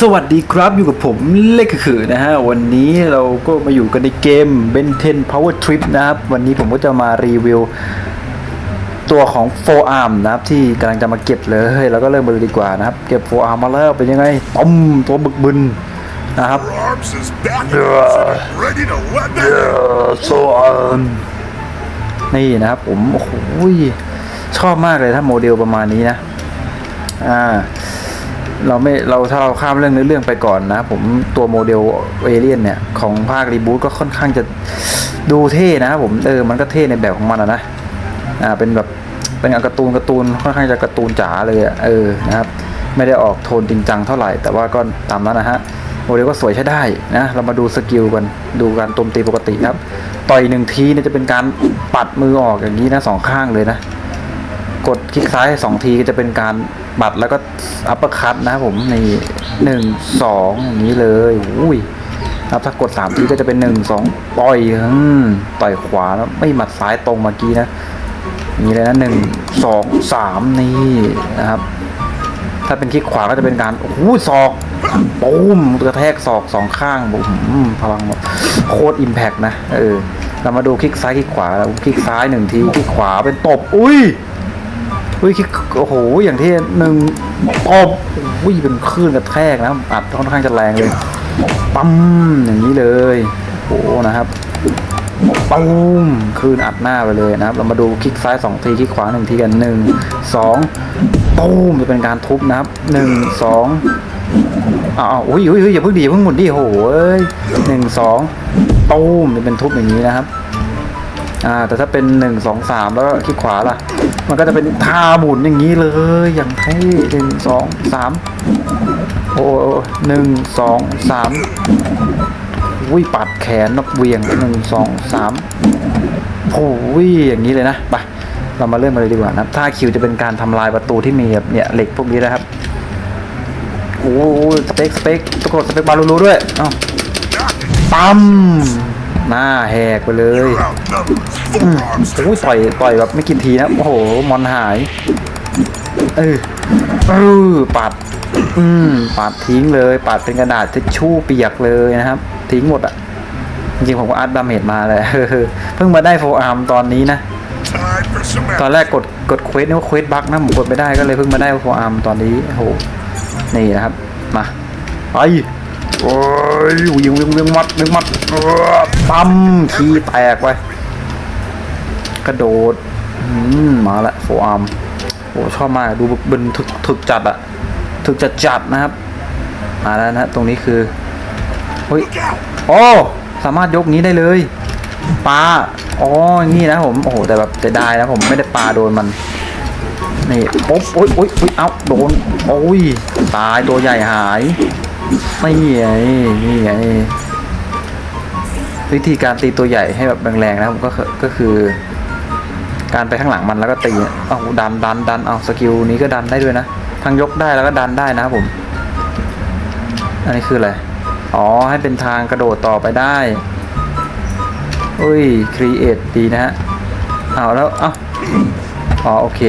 สวัสดีครับอยู่กับผมเล็กคือนะฮะ วันนี้เราก็มาอยู่กันในเกม Ben 10 Power Trip นะครับ วันนี้ผมก็จะมารีวิว ตัวของ 4 Arm นะครับ ที่กำลังจะมาเก็บเลยแล้วก็เริ่มมาเลยดีกว่านะครับ เก็บ 4 Arm มาแล้วเป็นยังไงต้มตัวบึกบึนนะครับ Your arms is back in position, ready to let me โซนนี่นะครับผม โอ้โหชอบมากเลยถ้าโมเดลประมาณนี้นะ อ่า เราไม่เราถ้าเราข้ามเรื่องเนื้อเรื่องไปก่อนนะ ผมตัวโมเดลเอเลียนเนี่ย ของภาครีบูตก็ค่อนข้างจะดูเท่นะผมเออมันก็เท่ในแบบของมันนะอ่าเป็นแบบเป็นการ์ตูนการ์ตูนค่อนข้างจะการ์ตูนจ๋าเลยอะเออนะครับไม่ได้ออกโทนจริงจังเท่าไหร่ แต่ว่าก็ตามนั้นนะฮะโมเดลก็สวยใช้ได้นะ เรามาดูสกิลกันดูการโจมตีปกติครับ ต่อยหนึ่งทีเนี่ยจะเป็นการปัดมือออกอย่างนี้นะสองข้างเลยนะ กดคลิกซ้ายสองทีก็จะเป็นการบัดแล้วก็อัปเปอร์คัตนะครับผม ในหนึ่งสองอย่างนี้เลยอุ้ยครับถ้ากดสามทีก็จะเป็นหนึ่งสองต่อยอืมต่อยขวาแล้วไม่หมัดซ้ายตรงเมื่อกี้นะอย่างนี้เลยนะหนึ่งสองสามนี่นะครับ ถ้าเป็นคลิกขวาก็จะเป็นการโอ้โหศอกปุ้มกระแทกศอกสองข้างบุ้มพลังโคตรอิมแพกนะเออเรามาดูคลิกซ้ายคลิกขวาแล้วคลิกซ้ายหนึ่งทีคลิกขวาเป็นตบ อุ้ย อุ้ยโอ้โห อย่างที่หนึ่งตบอุ้ยเป็นคลื่นกระแทกนะอัดค่อนข้างจะแรงเลยปั๊มอย่างนี้เลยโอ้โหนะครับปุ้มคลื่นอัดหน้าไปเลยนะครับ เรามาดูคลิกซ้ายสองทีคลิกขวาหนึ่งทีกันหนึ่งสองปุ้มจะเป็นการทุบนะครับหนึ่งสองอ้าวอุ้ยอุ้ยอย่าเพิ่งดีอย่าเพิ่งหมุนดิโอ้โหยหนึ่งสองปุ้มจะเป็นทุบอย่างนี้นะครับ อ่าแต่ถ้าเป็นหนึ่งสองสามแล้วก็คลิกขวาล่ะ มันก็จะเป็นท่าหมุนอย่างนี้เลยอย่างเท่หนึ่งสองสามโอ้หนึ่งสองสามวิปัดแขนนกเวียงหนึ่งสองสามโอ้ยอย่างนี้เลยนะไปเรามาเริ่มมาเลยดีกว่านะท่าคิวจะเป็นการทำลายประตูที่มีแบบเนี่ยเหล็กพวกนี้นะครับโอ้สเปกสเปกตะโกนสเปกบาลูรูด้วยอ้าปั๊ม หน้าแหกไปเลย outnumbered. Four arms โอ้ยต่อยต่อยแบบไม่กินทีนะ โอ้โห มอนหาย เออเออปัด อืมปัดทิ้งเลย ปัดเป็นกระดาษทิชชู่เปียกเลยนะครับ ทิ้งหมดอะจริงๆผมก็อัดดาเมจมาเลยเพิ่งมาได้โฟอาร์มตอนนี้นะ time for some ตอนแรกกดกดเควสนี่ว่าเควสบั๊กนะผมกดไม่ได้ก็เลยเพิ่งมาได้โฟอาร์มตอนนี้โอ้โหนี่นะครับ มาไป โอ้ยยิงยิงยิงมัดยิงมัดปั๊มขี้แตกไปกระโดดมาละโฟอาร์มโอ้ชอบมากดูบึนถึกถึกจัดอะถึกจัดจัดนะครับมาแล้วนะตรงนี้คือเฮ้ยโอ้สามารถยกนี้ได้เลยปลาอ๋อนี่นะผมโอ้โหแต่แบบเสียดายนะผมไม่ได้ปลาโดนมันนี่ปุ๊บโอ้ยโอ้ยโอ้ยเอ้าโดนโอ้ยตายตัวใหญ่หาย นี่ไงนี่ไงวิธีการตีตัวใหญ่ให้แบบแรงๆนะผมก็ก็คือ การไปข้างหลังมันแล้วก็ตีเอาดันดันดันเอาสกิลนี้ก็ดันได้ด้วยนะทั้งยกได้แล้วก็ดันได้นะครับผม อันนี้คืออะไรอ๋อให้เป็นทางกระโดดต่อไปได้อุ้ยครีเอทดีนะฮะเอาแล้วเอ้าอ๋อโอเค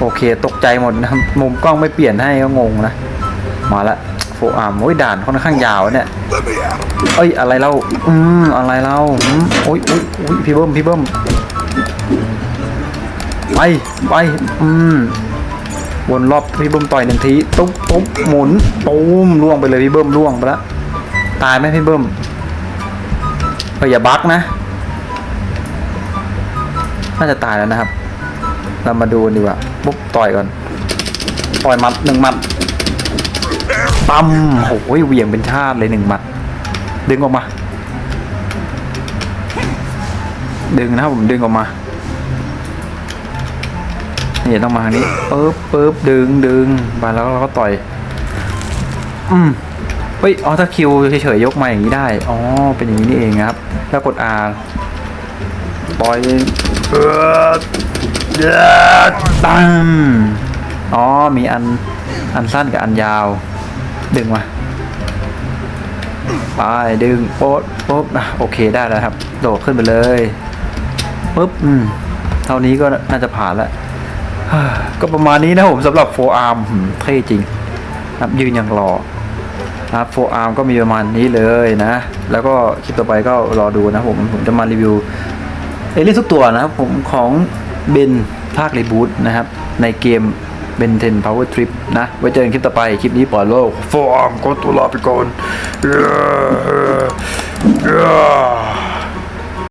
โอเค ตกใจหมดนะมุมกล้องไม่เปลี่ยนให้ก็งงนะมาละ อาร์มโอ้ยด่านค่อนข้างยาวเนี่ย Let me at him. เอ้ยอะไรเล่าอืมอะไรเล่าอืมโอ้ยโอ้ยโอ้ยพี่เบิ้มพี่เบิ้มไปไปอืมวนรอบพี่เบิ้มต่อยหนึ่งทีตุ๊บตุ๊บหมุนตูมล่วงไปเลยพี่เบิ้มล่วงไปแล้วตายไหมพี่เบิ้มเฮ้ยอย่าบักนะน่าจะตายแล้วนะครับ เรามาดูดีกว่าปุ๊บต่อยก่อนต่อยหมัดหนึ่งหมัด ปั๊มโอ้ยเหวี่ยงเป็นชาติเลยหนึ่งหมัด ดึงออกมา ดึงนะครับผมดึงออกมาเนี่ต้องมาทางนี้ปึ๊บปึ๊บดึงดึงมาแล้วเราก็ต่อย อืมเฮ้ยอ๋อถ้าคิวเฉยๆยกมาอย่างนี้ได้ อ๋อ เป็นอย่างนี้นี่เองครับ แล้วกด R ปล่อยเออเดตั้มอ๋อ มีอัน อันสั้นกับอันยาว ดึงมาไปดึงโป๊ดปุ๊บอะโอเคได้แล้วครับ โดดขึ้นไปเลยปุ๊บอืมเท่านี้ก็น่าจะผ่านแล้วก็ประมาณนี้นะผมสำหรับโฟอาร์มเท่จริงครับยืนอย่างรอครับโฟอาร์มก็มีประมาณนี้เลยนะ แล้วก็คลิปต่อไปก็รอดูนะผมผมจะมารีวิวเอลี่ทุกตัวนะครับผมของเบนภาครีบูตนะครับ ในเกม เบนเทนพาวเวอร์ทริปนะ ไว้เจอกันคลิปต่อไป คลิปนี้ปล่อยโลกฟอร์มก็ตัวลาไปก่อน Yeah. Yeah.